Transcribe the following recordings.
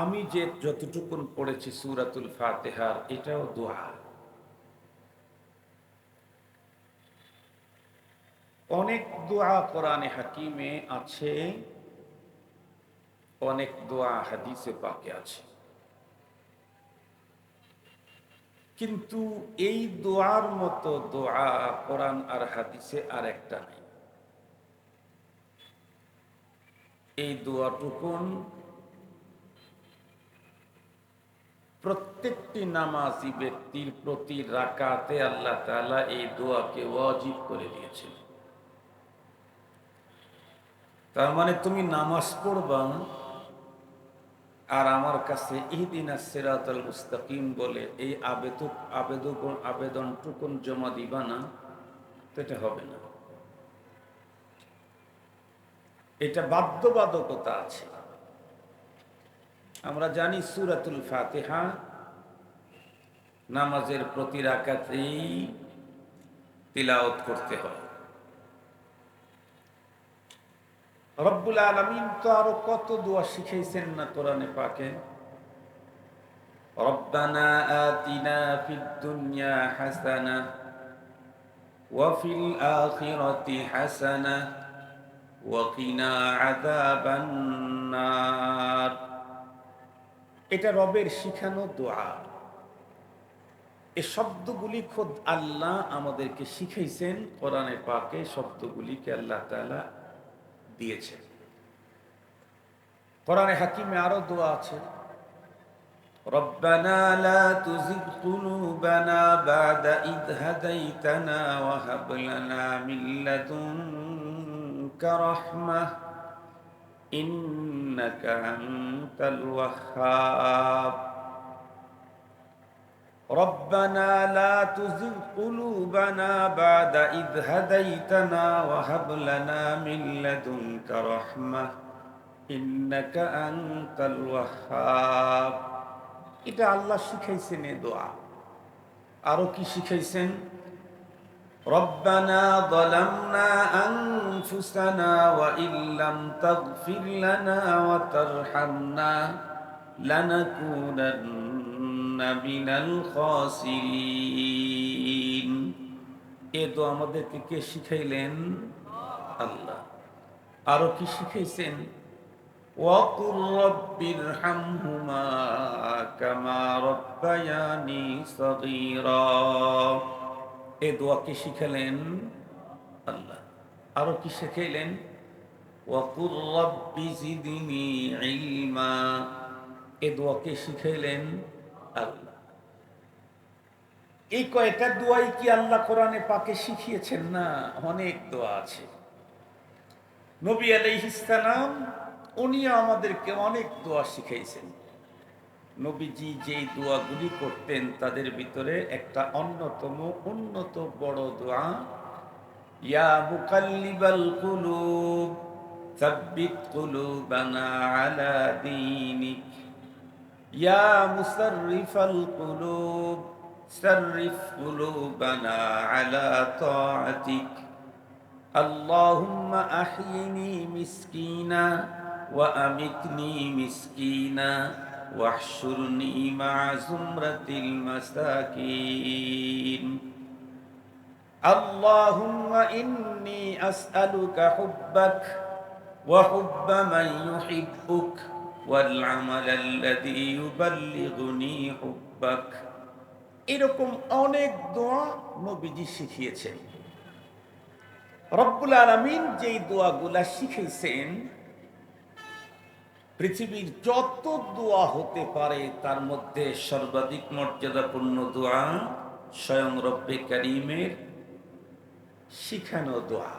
আমি যে যতটুকুন পড়েছি সুরাতুল ফাতেহার, এটাও দোয়া। অনেক দোয়া কোরআনে হাকিমে আছে, অনেক দোয়া হাদিসে পাকে আছে। কিন্তু এই দোয়ার মতো দোয়া কোরআন আর হাদিসে আর একটা নেই। এই দোয়াটুকুন প্রত্যেকটি নামাজি ব্যক্তির প্রতি রাকাতে আল্লাহ তালা এই দোয়াকে ওয়াজিব করে দিয়েছেন। তার মানে তুমি নামাজ পড়বা আর আমার কাছে ইহদিন সিরাতাল মুস্তাকিম বলে এই আবেদক আবেদন, আবেদনটুকুন জমা দিবা না, তো এটা হবে না। এটা বাধ্যবাধকতা আছে। আমরা জানি সুরাতুল ফাতেহা নামাজের প্রতি রাকাতেই তিলাওত করতে হয় রব্বুল আলমিন তো আরো কত দোয়া শিখাইছেন না কোরআনে পাকে ربنا آتنا في الدنيا حسنة وفي الآخرة حسنة وقنا عذاب النار এটা রবের শিখানো দোয়া এই শব্দগুলি খোদ আল্লাহ আমাদেরকে শিখাইছেন কোরআনে পাকে শব্দগুলিকে আল্লাহ তালা দিয়েছে কোরআনে হাকিমে আরো দোয়া আছে ربنا لا تزغ قلوبنا بعد إذ هديتنا وهب لنا من لدنك رحمة إنك أنت الوهاب ربنا لا تزغ قلوبنا بعد إذ هديتنا وهب لنا من لدنك رحمة إنك أنت الوهاب এটা আল্লাহ শিখাইছেন এ দোয়া আরো কি শিখাইছেন ربنا ظلمنا أنفسنا وإن لم تغفر لنا وترحمنا لنكونن من الخاسرين এ তো আমাদেরকে কে শিখাইলেন আল্লাহ আরো কি শিখাইছেন وقل رب ارحمهما كما ربياني صغيرا এ দোয়াকে শিখালেন? আল্লাহ। আরও কি শিখাইলেন? ওয়াকুর এ দোয়াকে শিখাইলেন? আল্লাহ। এই কয়টা দোয়াই কি আল্লাহ কোরআনে পাকে শিখিয়েছেন? না, অনেক দোয়া আছে। নবী আলাইহিসালাম উনিও আমাদেরকে অনেক দোয়া শিখাইছেন। নবীজি যেই দোয়াগুলি করতেন তাদের ভিতরে একটা অন্যতম উন্নত বড় দোয়া ইয়া মুকাল্লিবাল কুলুব সাব্বিত কুলুবানা আলা দীনিক ইয়া মুসাররিফাল কুলুব সাররিফ কুলুবানা আলা তাআতিক اللهم أحيني مسكينا وأمتني مسكينا واحشرني مع زمرة المساكين اللهم إني أسألك حبك وحب من يحبك والعمل الذي يبلغني حبك এরকম অনেক দোয়া নবীজি শিখিয়েছেন রব্বুল আলমিন যেই দোয়াগুলা শিখেছেন পৃথিবীর যত দোয়া হতে পারে, তার মধ্যে সর্বাধিক মর্যাদাপূর্ণ দোয়া স্বয়ং রব্বে করিমের শিখানো দোয়া।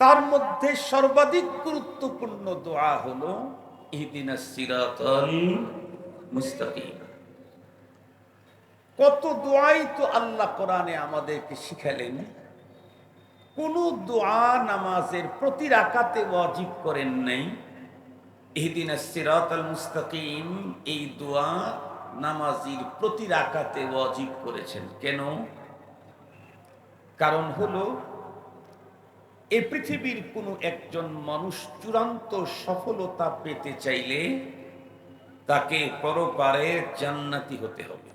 তার মধ্যে সর্বাধিক গুরুত্বপূর্ণ দোয়া হলো, ইহদিনা সিরাতল কত দোয়াই তো আল্লাহ কোরআনে আমাদেরকে শিখালেন। কোন দোয়া নামাজের প্রতি রাকাতে ওয়াজিব করেন নাই। ইহদিন সিরাত আল মুস্তাকিম, এই দোয়া নামাজির প্রতি রাকাতে ওয়াজিব করেছেন। কেন? কারণ হলো এই পৃথিবীর কোনো একজন মানুষ চূড়ান্ত সফলতা পেতে চাইলে তাকে পরপারে জান্নাতি হতে হবে।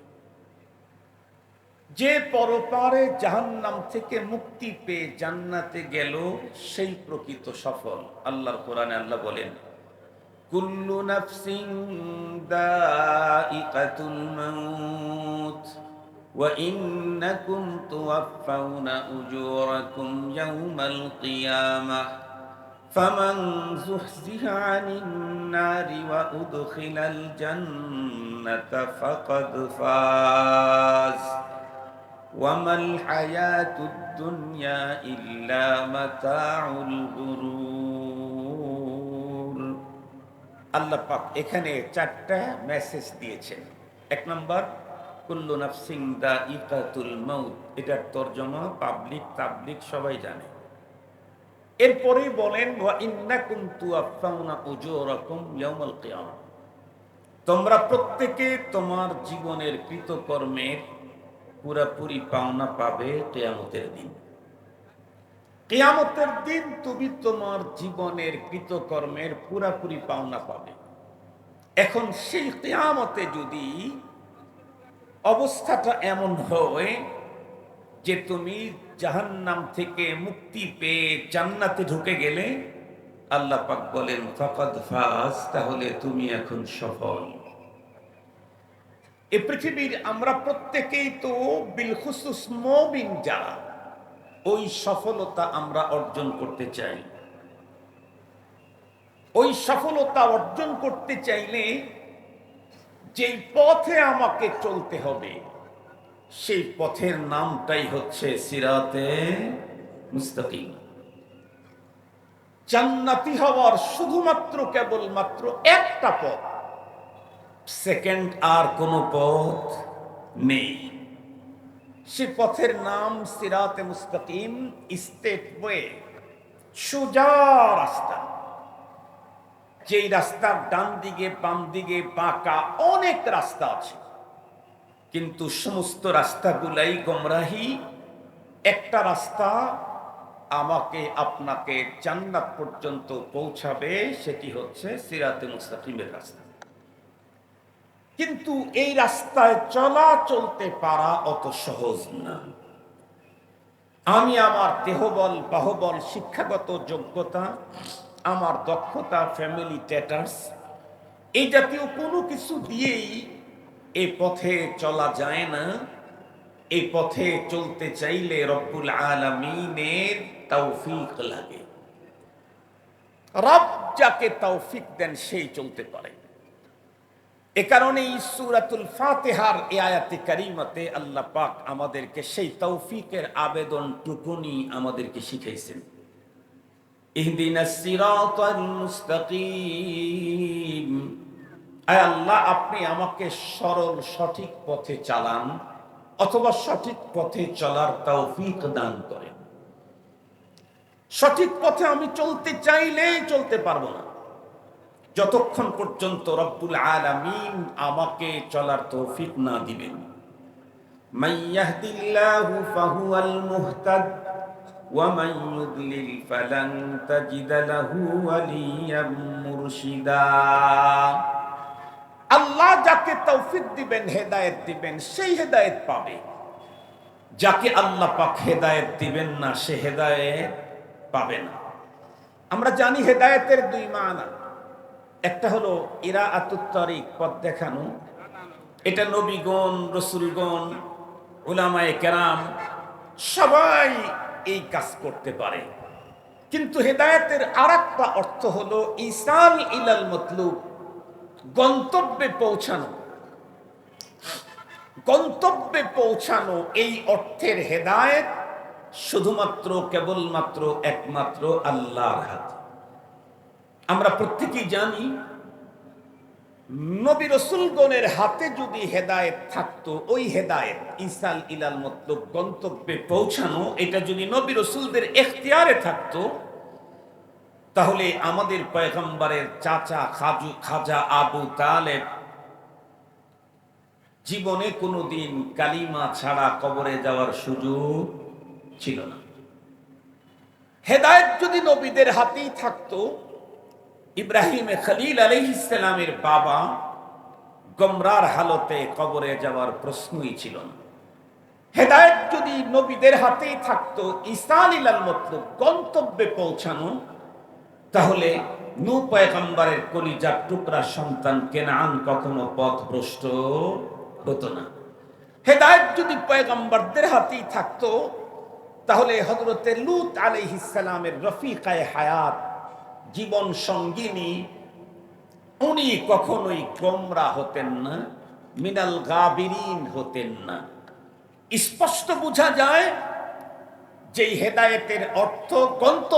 যে পরপারে জাহান্নাম থেকে মুক্তি পেয়ে জান্নাতে গেল, সেই প্রকৃত সফল। আল্লাহর কোরআনে আল্লাহ বলেন كل نفس دائقة الموت وإنكم توفون أجوركم يوم القيامة. فمن زحزح عن النار وأدخل الجنة فقد فاز. وما الحياة الدنيا إلا متاع الغرور. আল্লাহ পাক এখানে চারটা মেসেজ দিয়েছেন। এক নম্বর, কুল্লু নাফসিং দা ইকাতুল মাউত, এটার তর্জমা পাবলিক তাবলিক সবাই জানে। এরপরেই বলেন তোমরা প্রত্যেকে তোমার জীবনের কৃতকর্মের পুরাপুরি পাওনা পাবে কেয়ামতের দিন। কেয়ামতের দিন তুমি তোমার জীবনের কৃতকর্মের পুরাপুরি পাওনা পাবে। এখন সেই কেয়ামতে যদি অবস্থাটা এমন হয় যে তুমি জাহান্নাম থেকে মুক্তি পেয়ে জান্নাতে ঢুকে গেলে, আল্লাহ পাক বলেন, ফাকাদ ফাজ তাহলে তুমি এখন সফল। এ পৃথিবীর আমরা প্রত্যেকেই তো বিলখুসুস মবিন যারা ওই সফলতা আমরা অর্জন করতে চাই। ওই সফলতা অর্জন করতে চাইলে যেই পথে আমাকে চলতে হবে, সেই পথের নামটাই হচ্ছে সিরাতে মুস্তাকিম। জান্নাতি হওয়ার শুধুমাত্র কেবলমাত্র একটা পথ, সেকেন্ড আর কোনো পথ নেই। সে পথের নাম সিরাতে মুস্তাকিম, স্টেট ওয়ে, সোজা রাস্তা। যেই রাস্তার ডান দিকে, বাম দিকে, বাঁকা অনেক রাস্তা আছে। কিন্তু সমস্ত রাস্তাগুলাই গমরাহি। একটা রাস্তা আমাকে, আপনাকে জান্নাত পর্যন্ত পৌঁছাবে, সেটি হচ্ছে সিরাতে মুস্তাকিমের রাস্তা। কিন্তু এই রাস্তায় চলা চলতে পারা অত সহজ না। আমি আমার দেহবল, বাহবল, শিক্ষাগত যোগ্যতা, আমার দক্ষতা ফ্যামিলি ট্যাটার্স এই জাতীয় কোনো কিছু দিয়েই এই পথে চলা যায় না। এই পথে চলতে চাইলে রব্বুল আলমিনের তৌফিক লাগে। রব যাকে তৌফিক দেন, সেই চলতে পারে। এ কারণে সুরাতুল ফাতেহার এ আয়াতে কারিমাতে আল্লাহ পাক আমাদেরকে সেই তৌফিকের আবেদন টুকুনি আমাদেরকে শিখাইছেন। আল্লাহ, আপনি আমাকে সরল সঠিক পথে চালান অথবা সঠিক পথে চলার তৌফিক দান করেন। সঠিক পথে আমি চলতে চাইলেই চলতে পারব না। যতক্ষণ পর্যন্ত রব্বুল আলামিন আমাকে চলার তৌফিক না দিবেন। মাইয়াহদিল্লাহু ফাহুয়াল মুহতাদ, ওয়া মান ইউদলিল ফালান তাজিদ লাহু ওয়ালিয়াম মুরশিদা। আল্লাহ যাকে তৌফিক দিবেন, হেদায়েত দিবেন, সেই হেদায়েত পাবে। যাকে আল্লাহ পাক হেদায়েত দিবেন না, সে হেদায়েত পাবে না। আমরা জানি হেদায়েতের দুই মানা। একটা হলো ইরা আতুত্তরিক পথ দেখানো। এটা নবীগণ, রসুলগণ ওলামায়ে কেরাম সবাই এই কাজ করতে পারে। কিন্তু হেদায়েতের আর একটা অর্থ হলো ইসাল ইলাল মতলুব, গন্তব্যে পৌঁছানো। গন্তব্যে পৌঁছানো এই অর্থের হেদায়েত শুধুমাত্র কেবলমাত্র একমাত্র আল্লাহর হাতে। আমরা প্রত্যেকেই জানি, নবী রসুলগণের হাতে যদি হেদায়েত থাকতো, ওই হেদায়েত ইসাল ইলাল মতলব গন্তব্যে পৌঁছানো, এটা যদি নবী রসুলদের এখতিয়ারে থাকতো, তাহলে আমাদের পয়গম্বরের চাচা খাজু, খাজা আবু তালেব জীবনে কোনোদিন কালিমা ছাড়া কবরে যাওয়ার সুযোগ ছিল না। হেদায়ত যদি নবীদের হাতেই থাকতো ইব্রাহিম খলিল আলহিসেলামের বাবা গমরার হালতে কবরে যাওয়ার প্রশ্নই ছিল না। হেদায়ত যদি নবীদের হাতেই থাকতো, ঈসা আলিলাল মতলব গন্তব্যে পৌঁছানো, তাহলে নু পয়গম্বরের কলিজার টুকরা সন্তান কেনান কখনো পথভ্রষ্ট হতো না। হেদায়ত যদি পয়গম্বরদের হাতেই থাকতো, তাহলে হজরতে লুত আলাইহিসালামের রফিকায় হায়াত জীবন সঙ্গিনী, উনি কখনোই গোমরা হতেন না, মিনাল গাবিরিন হতেন না। স্পষ্ট বোঝা যায় যে হেদায়েতের অর্থ গন্তব্য